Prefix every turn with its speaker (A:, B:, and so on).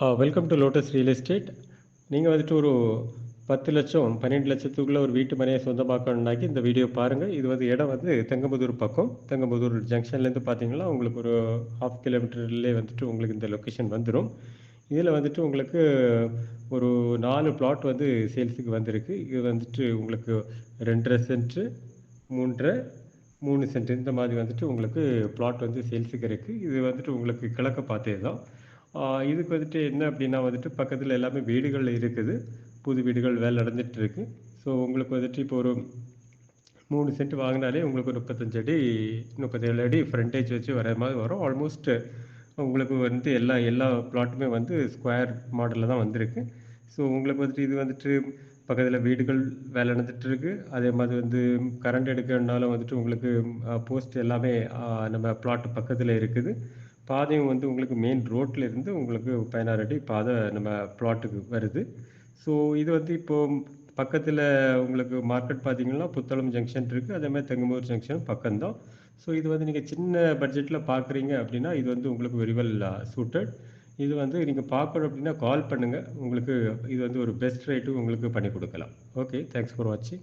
A: Welcome to Lotus real estate நீங்கள் வந்துட்டு ஒரு பத்து லட்சம் பன்னெண்டு லட்சத்துக்குள்ளே ஒரு வீட்டு மனையை சொந்தமாக்கணுன்னாக்கி இந்த வீடியோ பாருங்கள் இது வந்து இடம் வந்து தெங்கம்புதூர் பக்கம். தெங்கம்புதூர் ஜங்ஷன்லேருந்து பார்த்தீங்கன்னா உங்களுக்கு ஒரு ஹாஃப் கிலோமீட்டர்லேயே வந்துட்டு உங்களுக்கு இந்த லொக்கேஷன் வந்துடும் இதில் வந்துட்டு உங்களுக்கு ஒரு நாலு பிளாட் வந்து சேல்ஸுக்கு வந்திருக்கு. இது வந்துட்டு உங்களுக்கு ரெண்டரை சென்ட்டு மூன்றரை மூணு சென்ட் இந்த மாதிரி வந்துட்டு உங்களுக்கு பிளாட் வந்து சேல்ஸுக்கு இருக்குது இது வந்துட்டு உங்களுக்கு கிழக்க பார்த்தே தான் இதுக்கு வந்துட்டு என்ன அப்படின்னா வந்துட்டு பக்கத்தில் எல்லாமே வீடுகள் இருக்குது. புது வீடுகள் வேலை நடந்துட்டு இருக்கு ஸோ உங்களுக்கு வந்துட்டு இப்போ ஒரு மூணு சென்ட் வாங்கினாலே உங்களுக்கு ஒரு முப்பத்தஞ்சு அடி முப்பத்தேழு அடி ஃப்ரண்டேஜ் வச்சு வர மாதிரி வரும். ஆல்மோஸ்ட் உங்களுக்கு வந்து எல்லா எல்லா பிளாட்டுமே வந்து ஸ்கொயர் மாடலில் தான் வந்திருக்கு. ஸோ உங்களுக்கு வந்துட்டு இது வந்துட்டு பக்கத்தில் வீடுகள் வேலை நடந்துட்டு இருக்கு அதே மாதிரி வந்து கரண்ட் எடுக்கிறனால வந்துட்டு உங்களுக்கு போஸ்ட் எல்லாமே நம்ம பிளாட் பக்கத்தில் இருக்குது. பாதையும் வந்து உங்களுக்கு மெயின் ரோட்ல இருந்து உங்களுக்கு பதினாறு அடி பாதை நம்ம பிளாட்டுக்கு வருது. ஸோ இது வந்து இப்போ பக்கத்தில் உங்களுக்கு மார்க்கெட் பார்த்தீங்கன்னா புத்தளம் ஜங்ஷன் இருக்குது அதே மாதிரி தெங்கமூர் ஜங்ஷன் பக்கம்தான். ஸோ இது வந்து நீங்கள் சின்ன பட்ஜெட்டில் பார்க்குறீங்க அப்படின்னா இது வந்து உங்களுக்கு வெரி வெல் சூட்டட் இது வந்து நீங்கள் பார்க்கணும் அப்படின்னா கால் பண்ணுங்கள் உங்களுக்கு இது வந்து ஒரு பெஸ்ட் ரேட்டு உங்களுக்கு பண்ணி கொடுக்கலாம். ஓகே தேங்க்ஸ் ஃபார் வாட்சிங்